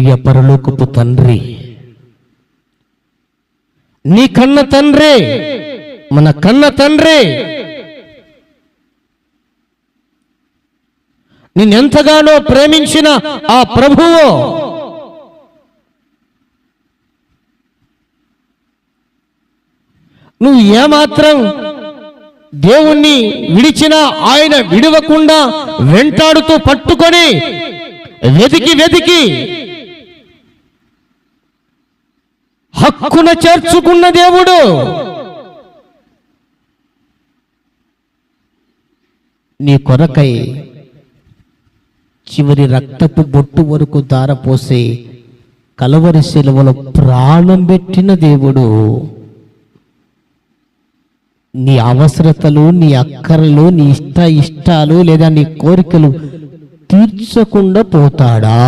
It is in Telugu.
ప్రియ పరలోకపు తండ్రి. నీ కన్న తండ్రి. మన కన్న తండ్రి. నిన్నెంతగానో ప్రేమించిన ఆ ప్రభువు. నువ్వు ఏమాత్రం దేవుణ్ణి విడిచినా ఆయన విడవకుండా వెంటాడుతూ పట్టుకొని వెతికి వెతికి హక్కున చేర్చుకున్న దేవుడు. నీ కొరకై చివరి రక్తపు బొట్టు వరకు దారపోసి కలవరి శిలువలో ప్రాణం పెట్టిన దేవుడు. నీ అవసరతలు నీ అక్కరలు నీ ఇష్ట ఇష్టాలు లేదా నీ కోరికలు తీర్చకుండా పోతాడా?